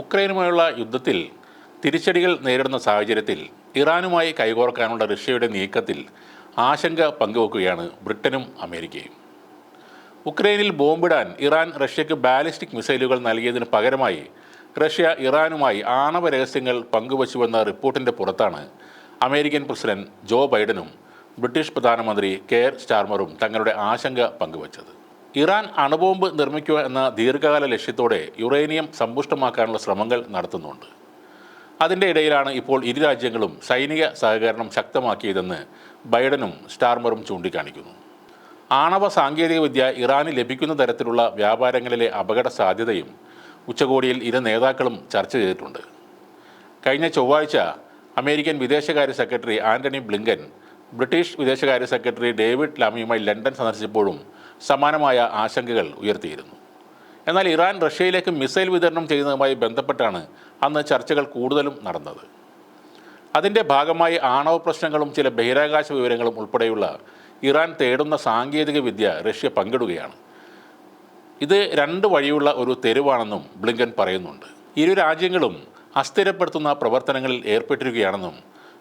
ഉക്രൈനുമായുള്ള യുദ്ധത്തിൽ തിരിച്ചടികൾ നേരിടുന്ന സാഹചര്യത്തിൽ ഇറാനുമായി കൈകോർക്കാനുള്ള റഷ്യയുടെ നീക്കത്തിൽ ആശങ്ക പങ്കുവെക്കുകയാണ് ബ്രിട്ടനും അമേരിക്കയും. ഉക്രൈനിൽ ബോംബിടാൻ ഇറാൻ റഷ്യക്ക് ബാലിസ്റ്റിക് മിസൈലുകൾ നൽകിയതിന് പകരമായി റഷ്യ ഇറാനുമായി ആണവ രഹസ്യങ്ങൾ പങ്കുവച്ചുവെന്ന റിപ്പോർട്ടിന്റെ പുറത്താണ് അമേരിക്കൻ പ്രസിഡന്റ് ജോ ബൈഡനും ബ്രിട്ടീഷ് പ്രധാനമന്ത്രി കെയർ സ്റ്റാർമറും തങ്ങളുടെ ആശങ്ക പങ്കുവച്ചത്. ഇറാൻ അണുബോംബ് നിർമ്മിക്കുക എന്ന ദീർഘകാല ലക്ഷ്യത്തോടെ യുറേനിയം സമ്പുഷ്ടമാക്കാനുള്ള ശ്രമങ്ങൾ നടത്തുന്നുണ്ട്. അതിന്റെ ഇടയിലാണ് ഇപ്പോൾ ഇരു രാജ്യങ്ങളും സൈനിക സഹകരണം ശക്തമാക്കിയതെന്ന് ബൈഡനും സ്റ്റാർമറും ചൂണ്ടിക്കാണിക്കുന്നു. ആണവ സാങ്കേതികവിദ്യ ഇറാന് ലഭിക്കുന്ന തരത്തിലുള്ള വ്യാപാരങ്ങളിലെ അപകട സാധ്യതയും ഉച്ചകോടിയിൽ ഇരു നേതാക്കളും ചർച്ച ചെയ്തിട്ടുണ്ട്. കഴിഞ്ഞ ചൊവ്വാഴ്ച അമേരിക്കൻ വിദേശകാര്യ സെക്രട്ടറി ആന്റണി ബ്ലിങ്കൻ ബ്രിട്ടീഷ് വിദേശകാര്യ സെക്രട്ടറി ഡേവിഡ് ലാമിയുമായി ലണ്ടൻ സന്ദർശിച്ചപ്പോഴും സമാനമായ ആശങ്കകൾ ഉയർത്തിയിരുന്നു. എന്നാൽ ഇറാൻ റഷ്യയിലേക്ക് മിസൈൽ വിതരണം ചെയ്യുന്നതുമായി ബന്ധപ്പെട്ടാണ് അന്ന് ചർച്ചകൾ കൂടുതലും നടന്നത്. അതിന്റെ ഭാഗമായി ആണവ പ്രശ്നങ്ങളും ചില ബഹിരാകാശ വിവരങ്ങളും ഉൾപ്പെടെയുള്ള ഇറാൻ തേടുന്ന സാങ്കേതിക വിദ്യ റഷ്യ പങ്കിടുകയാണ്. ഇത് രണ്ട് വഴിയുള്ള ഒരു തെരുവാണെന്നും ബ്ലിങ്കൻ പറയുന്നുണ്ട്. ഇരു രാജ്യങ്ങളും അസ്ഥിരപ്പെടുത്തുന്ന പ്രവർത്തനങ്ങളിൽ ഏർപ്പെട്ടിരിക്കുകയാണെന്നും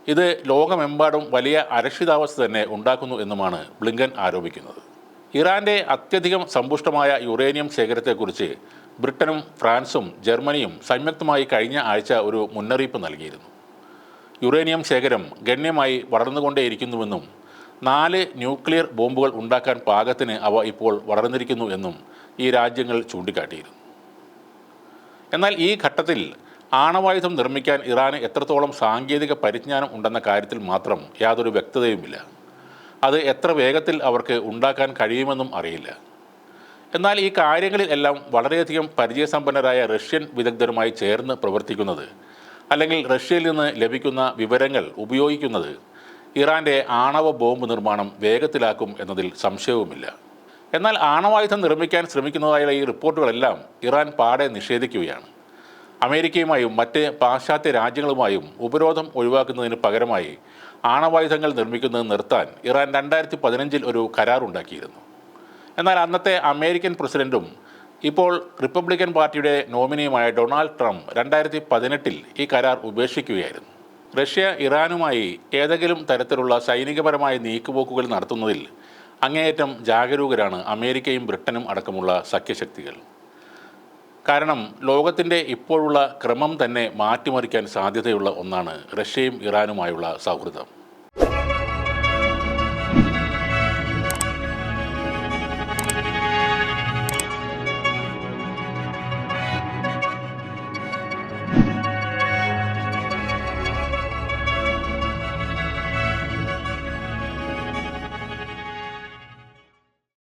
ഇത് ലോകമെമ്പാടും വലിയ അരക്ഷിതാവസ്ഥ തന്നെ ഉണ്ടാക്കുന്നു എന്നുമാണ് ബ്ലിങ്കൻ ആരോപിക്കുന്നത്. ഇറാന്റെ അത്യധികം സമ്പുഷ്ടമായ യുറേനിയം ശേഖരത്തെക്കുറിച്ച് ബ്രിട്ടനും ഫ്രാൻസും ജർമ്മനിയും സംയുക്തമായി കഴിഞ്ഞ ആഴ്ച ഒരു മുന്നറിയിപ്പ് നൽകിയിരുന്നു. യുറേനിയം ശേഖരം ഗണ്യമായി വളർന്നുകൊണ്ടേയിരിക്കുന്നുവെന്നും നാല് ന്യൂക്ലിയർ ബോംബുകൾ ഉണ്ടാക്കാൻ പാകത്തിന് അവ ഇപ്പോൾ വളർന്നിരിക്കുന്നു എന്നും ഈ രാജ്യങ്ങൾ ചൂണ്ടിക്കാട്ടിയിരുന്നു. എന്നാൽ ഈ ഘട്ടത്തിൽ ആണവായുധം നിർമ്മിക്കാൻ ഇറാന് എത്രത്തോളം സാങ്കേതിക പരിജ്ഞാനം ഉണ്ടെന്ന കാര്യത്തിൽ മാത്രം യാതൊരു വ്യക്തതയുമില്ല. അത് എത്ര വേഗത്തിൽ അവർക്ക് ഉണ്ടാക്കാൻ കഴിയുമെന്നും അറിയില്ല. എന്നാൽ ഈ കാര്യങ്ങളിൽ എല്ലാം വളരെയധികം പരിചയസമ്പന്നരായ റഷ്യൻ വിദഗ്ധരുമായി ചേർന്ന് പ്രവർത്തിക്കുന്നത് അല്ലെങ്കിൽ റഷ്യയിൽ നിന്ന് ലഭിക്കുന്ന വിവരങ്ങൾ ഉപയോഗിക്കുന്നത് ഇറാന്റെ ആണവ ബോംബ് നിർമ്മാണം വേഗത്തിലാക്കും എന്നതിൽ സംശയവുമില്ല. എന്നാൽ ആണവായുധം നിർമ്മിക്കാൻ ശ്രമിക്കുന്നതായുള്ള ഈ റിപ്പോർട്ടുകളെല്ലാം ഇറാൻ പാടെ നിഷേധിക്കുകയാണ്. അമേരിക്കയുമായും മറ്റ് പാശ്ചാത്യ രാജ്യങ്ങളുമായും ഉപരോധം ഒഴിവാക്കുന്നതിന് പകരമായി ആണവായുധങ്ങൾ നിർമ്മിക്കുന്നത് നിർത്താൻ ഇറാൻ രണ്ടായിരത്തി പതിനഞ്ചിൽ ഒരു കരാറുണ്ടാക്കിയിരുന്നു. എന്നാൽ അന്നത്തെ അമേരിക്കൻ പ്രസിഡന്റും ഇപ്പോൾ റിപ്പബ്ലിക്കൻ പാർട്ടിയുടെ നോമിനിയുമായ ഡൊണാൾഡ് ട്രംപ് രണ്ടായിരത്തി പതിനെട്ടിൽ ഈ കരാർ ഉപേക്ഷിക്കുകയായിരുന്നു. റഷ്യ ഇറാനുമായി ഏതെങ്കിലും തരത്തിലുള്ള സൈനികപരമായ നീക്കുപോക്കുകൾ നടത്തുന്നതിൽ അങ്ങേയറ്റം ജാഗരൂകരാണ് അമേരിക്കയും ബ്രിട്ടനും അടക്കമുള്ള സഖ്യശക്തികൾ. കാരണം ലോകത്തിന്റെ ഇപ്പോഴുള്ള ക്രമം തന്നെ മാറ്റിമറിക്കാൻ സാധ്യതയുള്ള ഒന്നാണ് റഷ്യയും ഇറാനുമായുള്ള സൗഹൃദം.